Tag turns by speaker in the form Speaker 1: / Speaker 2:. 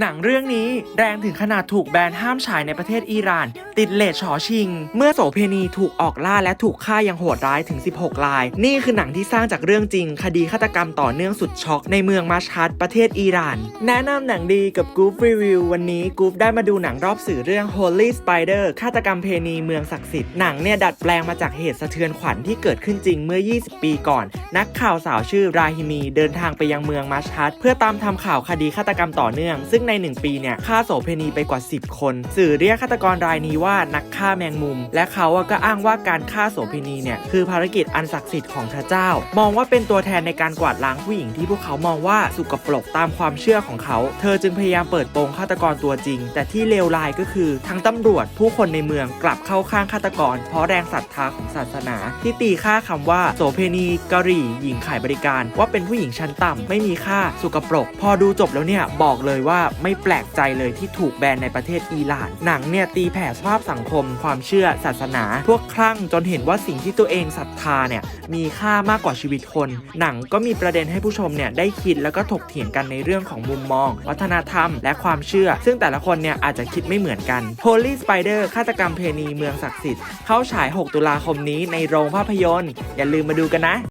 Speaker 1: หนังเรื่องนี้แรงถึงขนาดถูกแบนห้ามฉายในประเทศอิหร่าน ติดเลทฉอชิง เมื่อโสเพณีถูกออกล่าและถูกฆ่าอย่างโหดร้ายถึง 16ราย นี่คือหนังที่สร้างจากเรื่องจริง คดีฆาตกรรมต่อเนื่องสุดช็อกในเมืองมาชัดประเทศอิหร่าน แนะนำหนังดีกับกูฟรีวิววันนี้กูฟได้มาดูหนังรอบสื่อเรื่อง Holy Spider ฆาตกรรมเพณีเมืองศักดิ์สิทธิ์หนังเนี่ยดัดแปลงมาจากเหตุสะเทือนขวัญที่เกิดขึ้นจริงเมื่อ 20 ปีก่อน นักข่าวสาวชื่อราฮิมีเดินทางไปยังเมืองมาชัดเพื่อตามทำข่าวคดีฆาตกรรมต่อเนื่อง ซึ่งใน 1 ปีเนี่ยฆ่าโสเพณีไปกว่า 10 คน สื่อเรียกฆาตกรรายนี้ว่า่านักฆ่าแมงมุม และเขาอะก็อ้างว่าการฆ่าโสเพณีเนี่ยคือภารกิจอันศักดิ์สิทธิ์ของพระเจ้า มองว่าเป็นตัวแทนในการกวาดล้างผู้หญิงที่พวกเขามองว่าสุกปรกตามความเชื่อของเขา เธอจึงพยายามเปิดโปงฆาตกรตัวจริง แต่ที่เลวร้ายก็คือทั้งตำรวจผู้คนในเมืองกลับเข้าข้างฆาตกร เพราะแรงศรัทธาของศาสนา ที่ตีค่าคำว่าโสเพณีกะหรี่ หญิงขายบริการ ว่าเป็นผู้หญิงชั้นต่ำไม่มีค่าสุกปรก พอดูจบแล้วเนี่ยบอกเลยว่าไม่แปลกใจเลยที่ถูกแบนในประเทศอิหร่าน หนังเนี่ยตีแผ่สภาพสังคม ความเชื่อศาสนา พวกคลั่งจนเห็นว่าสิ่งที่ตัวเองศรัทธาเนี่ยมีค่ามากกว่าชีวิตคน หนังก็มีประเด็นให้ผู้ชมเนี่ยได้คิดแล้วก็ถกเถียงกันในเรื่องของมุมมอง วัฒนธรรม และความเชื่อ ซึ่งแต่ละคนเนี่ยอาจจะคิดไม่เหมือนกัน Holy Spider ฆาตกรรมเพณีเมืองศักดิ์สิทธิ์เข้าฉาย 6 ตุลาคมนี้ในโรงภาพยนตร์ อย่าลืมมาดูกันนะ